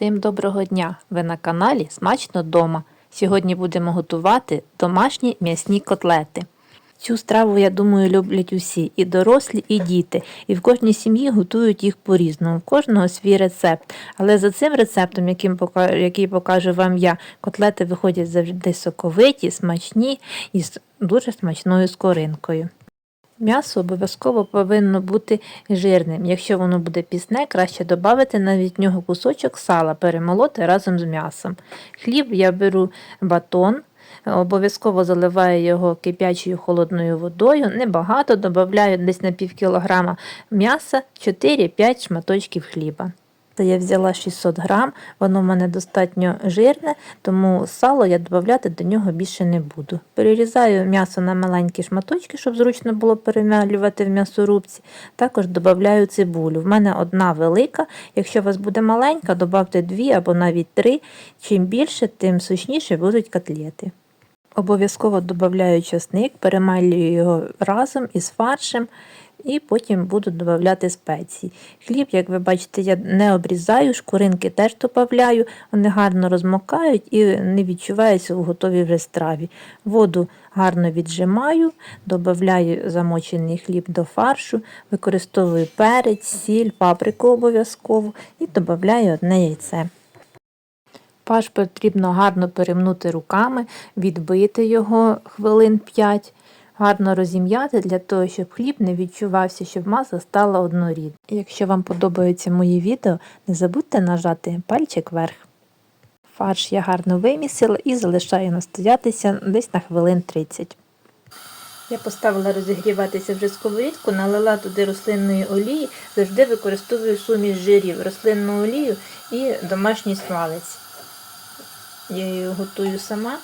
Всім доброго дня! Ви на каналі Смачно дома. Сьогодні будемо готувати домашні м'ясні котлети. Цю страву, я думаю, люблять усі і дорослі, і діти. І в кожній сім'ї готують їх по-різному. В кожного свій рецепт. Але за цим рецептом, яким який покажу вам я, котлети виходять завжди соковиті, смачні і з дуже смачною скоринкою. М'ясо обов'язково повинно бути жирним. Якщо воно буде пісне, краще додати навіть нього кусочок сала, перемолоти разом з м'ясом. Хліб я беру батон, обов'язково заливаю його кипячою холодною водою. Небагато додаю десь на пів кілограма м'яса, 4-5 шматочків хліба. Це я взяла 600 грам, воно в мене достатньо жирне, тому сало я додати до нього більше не буду. Перерізаю м'ясо на маленькі шматочки, щоб зручно було перемалювати в м'ясорубці. Також додаю цибулю. В мене одна велика. Якщо у вас буде маленька, додавте дві або навіть три. Чим більше, тим сочніше будуть котлети. Обов'язково додаю часник, перемалюю його разом із фаршем і потім буду додавати спеції. Хліб, як ви бачите, я не обрізаю, шкуринки теж додаю, вони гарно розмокають і не відчуваються у готовій вже страві. Воду гарно віджимаю, додаю замочений хліб до фаршу, використовую перець, сіль, паприку обов'язково і додаю одне яйце. Фарш потрібно гарно перемнути руками, відбити його хвилин 5, гарно розім'яти для того, щоб хліб не відчувався, щоб маса стала однорідною. Якщо вам подобаються мої відео, не забудьте нажати пальчик вверх. Фарш я гарно вимісила і залишаю настоятися десь на хвилин 30. Я поставила розігріватися вже сковорідку, налила туди рослинної олії, завжди використовую суміш жирів, рослинну олію і домашній смалець. Я її готую сама,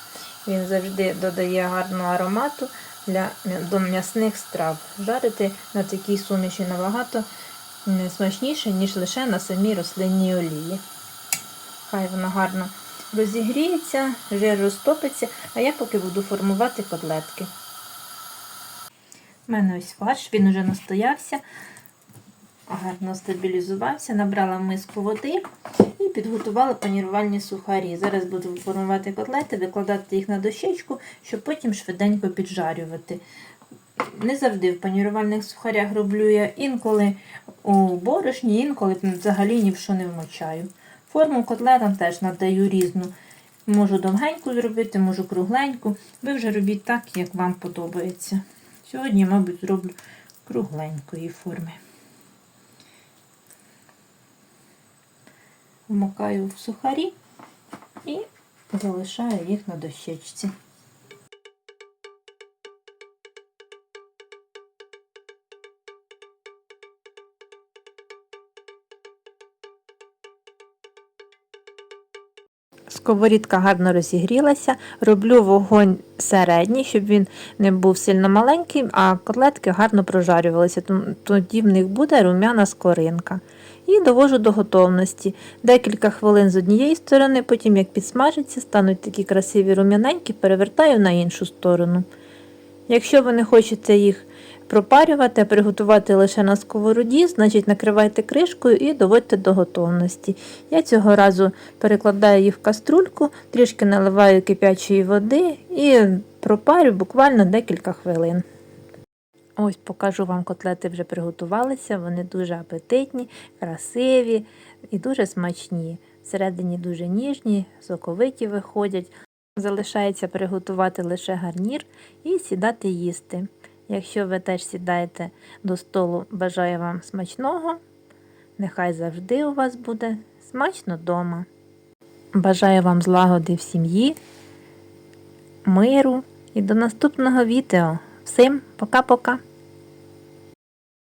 він завжди додає гарного аромату для до м'ясних страв. Жарити на такій суміші набагато смачніше, ніж лише на самій рослинній олії. Хай вона гарно розігріється, жир розтопиться, а я поки буду формувати котлетки. У мене ось фарш, він вже настоявся, гарно стабілізувався, набрала миску води підготувала панірувальні сухарі. Зараз буду формувати котлети, викладати їх на дощечку, щоб потім швиденько піджарювати. Не завжди в панірувальних сухарях роблю я інколи у борошні, інколи взагалі ні в що не вмочаю. Форму котлетам теж надаю різну. Можу довгеньку зробити, можу кругленьку. Ви вже робіть так, як вам подобається. Сьогодні, мабуть, зроблю кругленької форми. Вмикаю в сухарі і залишаю їх на дощечці. Сковорідка гарно розігрілася, роблю вогонь середній, щоб він не був сильно маленький, а котлетки гарно прожарювалися, тоді в них буде рум'яна скоринка. І довожу до готовності. Декілька хвилин з однієї сторони, потім, як підсмажиться, стануть такі красиві рум'яненькі, перевертаю на іншу сторону. Якщо ви не хочете їх пропарювати, а приготувати лише на сковороді, значить накривайте кришкою і доводьте до готовності. Я цього разу перекладаю їх в каструльку, трішки наливаю кипячої води і пропарю буквально декілька хвилин. Ось покажу вам котлети вже приготувалися, вони дуже апетитні, красиві і дуже смачні. Всередині дуже ніжні, соковиті виходять. Залишається приготувати лише гарнір і сідати їсти. Якщо ви теж сідаєте до столу, бажаю вам смачного. Нехай завжди у вас буде смачно вдома. Бажаю вам злагоди в сім'ї, миру і до наступного відео. Всім пока-пока!